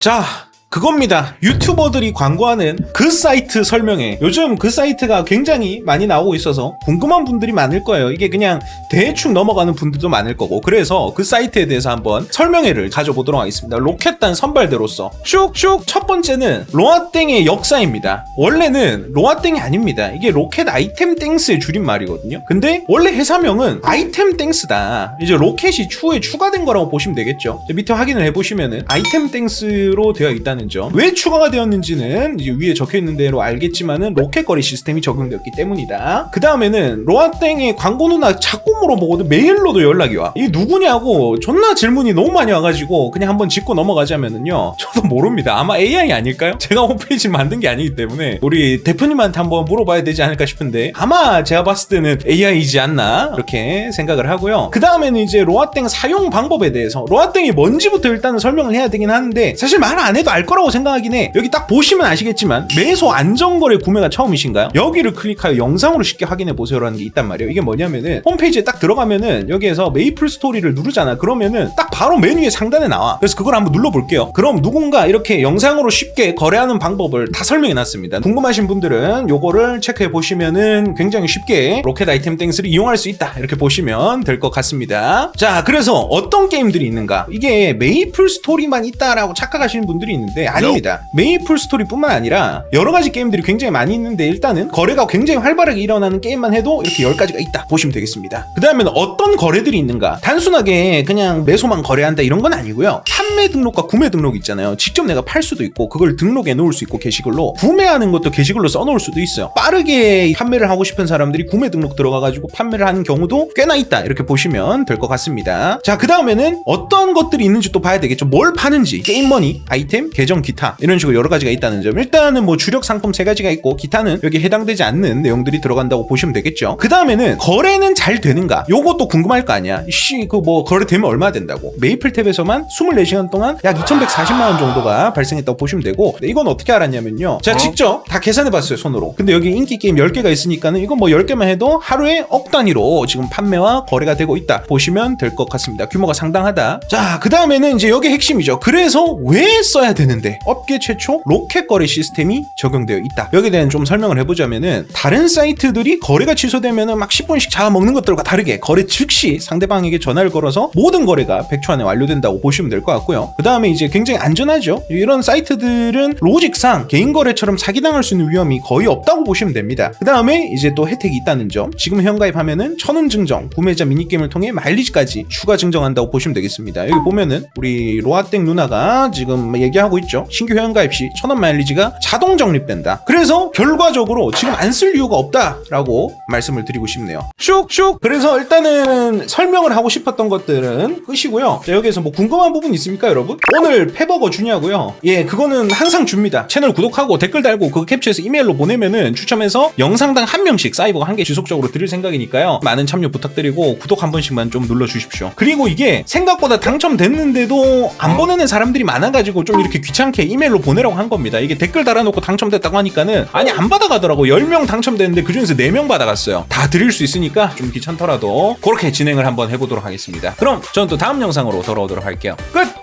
자, 그겁니다. 유튜버들이 광고하는 그 사이트 설명에 요즘 그 사이트가 굉장히 많이 나오고 있어서 궁금한 분들이 많을 거예요. 이게 그냥 대충 넘어가는 분들도 많을 거고. 그래서 그 사이트에 대해서 한번 설명회를 가져보도록 하겠습니다. 로켓단 선발대로서 슉슉 첫 번째는 로아땡의 역사입니다. 원래는 로아땡이 아닙니다. 이게 로켓 아이템 땡스의 줄임말이거든요. 근데 원래 회사명은 아이템 땡스다. 이제 로켓이 추후에 추가된 거라고 보시면 되겠죠. 밑에 확인을 해보시면은 아이템 땡스로 되어 있다는 점. 왜 추가가 되었는지는 이제 위에 적혀 있는 대로 알겠지만은 로켓 거리 시스템이 적용되었기 때문이다. 그 다음에는 로아땡의 광고 누나 자꾸 물어보거든. 메일로도 연락이 와. 이게 누구냐고 존나 질문이 너무 많이 와가지고 그냥 한번 짚고 넘어가자면은요. 저도 모릅니다. 아마 AI 아닐까요? 제가 홈페이지 만든 게 아니기 때문에 우리 대표님한테 한번 물어봐야 되지 않을까 싶은데 아마 제가 봤을 때는 AI이지 않나 이렇게 생각을 하고요. 그 다음에는 이제 로아땡 사용 방법에 대해서 로아땡이 뭔지부터 일단은 설명을 해야 되긴 하는데 사실 말 안 해도 알 거라고 생각하긴 해. 여기 딱 보시면 아시겠지만 매소 안전거래 구매가 처음이신가요? 여기를 클릭하여 영상으로 쉽게 확인해 보세요라는 게 있단 말이에요. 이게 뭐냐면은 홈페이지에 딱 들어가면은 여기에서 메이플 스토리를 누르잖아. 그러면은 딱 바로 메뉴의 상단에 나와. 그래서 그걸 한번 눌러볼게요. 그럼 누군가 이렇게 영상으로 쉽게 거래하는 방법을 다 설명해 놨습니다. 궁금하신 분들은 요거를 체크해 보시면은 굉장히 쉽게 로켓 아이템 땡스를 이용할 수 있다. 이렇게 보시면 될 것 같습니다. 자, 그래서 어떤 게임들이 있는가? 이게 메이플 스토리만 있다라고 착각하시는 분들이 있는데 아닙니다. 메이플 스토리뿐만 아니라 여러 가지 게임들이 굉장히 많이 있는데 일단은 거래가 굉장히 활발하게 일어나는 게임만 해도 이렇게 10가지가 있다 보시면 되겠습니다. 그 다음에는 어떤 거래들이 있는가? 단순하게 그냥 매소만 거래한다 이런 건 아니고요. 판매 등록과 구매 등록 있잖아요. 직접 내가 팔 수도 있고 그걸 등록해 놓을 수 있고 게시글로 구매하는 것도 게시글로 써 놓을 수도 있어요. 빠르게 판매를 하고 싶은 사람들이 구매 등록 들어가 가지고 판매를 하는 경우도 꽤나 있다 이렇게 보시면 될 것 같습니다. 자 그 다음에는 어떤 것들이 있는지 또 봐야 되겠죠. 뭘 파는지 게임머니, 아이템, 계정, 기타 이런 식으로 여러 가지가 있다는 점. 일단은 뭐 주력 상품 세 가지가 있고 기타는 여기 해당되지 않는 내용들이 들어간다고 보시면 되겠죠. 그 다음에는 거래는 잘 되는가? 요것도 궁금할 거 아니야. 씨그 뭐 거래되면 얼마 된다고? 메이플 탭에서만 24시간 동안 약 2,140만 원 정도가 발생했다고 보시면 되고 이건 어떻게 알았냐면요. 제가 직접 다 계산해 봤어요 손으로. 근데 여기 인기 게임 10개가 있으니까는 이건 뭐 10개만 해도 하루에 억 단위로 지금 판매와 거래가 되고 있다 보시면 될 것 같습니다. 규모가 상당하다. 자, 그 다음에는 이제 여기 핵심이죠. 그래서 왜 써야 되는 데 업계 최초 로켓 거래 시스템이 적용되어 있다. 여기에 대한 좀 설명을 해보자면은 다른 사이트들이 거래가 취소되면은 막 10분씩 잡아먹는 것들과 다르게 거래 즉시 상대방에게 전화를 걸어서 모든 거래가 100초 안에 완료된다고 보시면 될 것 같고요. 그 다음에 이제 굉장히 안전하죠. 이런 사이트들은 로직상 개인 거래처럼 사기당할 수 있는 위험이 거의 없다고 보시면 됩니다. 그 다음에 이제 또 혜택이 있다는 점. 지금 회원가입하면은 천원 증정, 구매자 미니게임을 통해 마일리지까지 추가 증정한다고 보시면 되겠습니다. 여기 보면은 우리 로아땡 누나가 지금 얘기하고 있죠. 신규 회원가입 시 천원 마일리지가 자동 적립된다. 그래서 결과적으로 지금 안 쓸 이유가 없다라고 말씀을 드리고 싶네요. 슉슉. 그래서 일단은 설명을 하고 싶었던 것들은 끝이고요. 자, 여기에서 뭐 궁금한 부분 있습니까, 여러분? 오늘 패버거 주냐고요? 예, 그거는 항상 줍니다. 채널 구독하고 댓글 달고 그거 캡처해서 이메일로 보내면은 추첨해서 영상당 한 명씩 사이버가 한 개 지속적으로 드릴 생각이니까요. 많은 참여 부탁드리고 구독 한 번씩만 좀 눌러 주십시오. 그리고 이게 생각보다 당첨됐는데도 안 보내는 사람들이 많아가지고 좀 이렇게 귀찮게 이메일로 보내라고 한 겁니다. 이게 댓글 달아놓고 당첨됐다고 하니까는 아니 안 받아가더라고. 10명 당첨됐는데 그 중에서 4명 받아갔어요. 다 드릴 수 있으니까 좀 귀찮더라도 그렇게 진행을 한번 해보도록 하겠습니다. 그럼 저는 또 다음 영상으로 돌아오도록 할게요. 끝!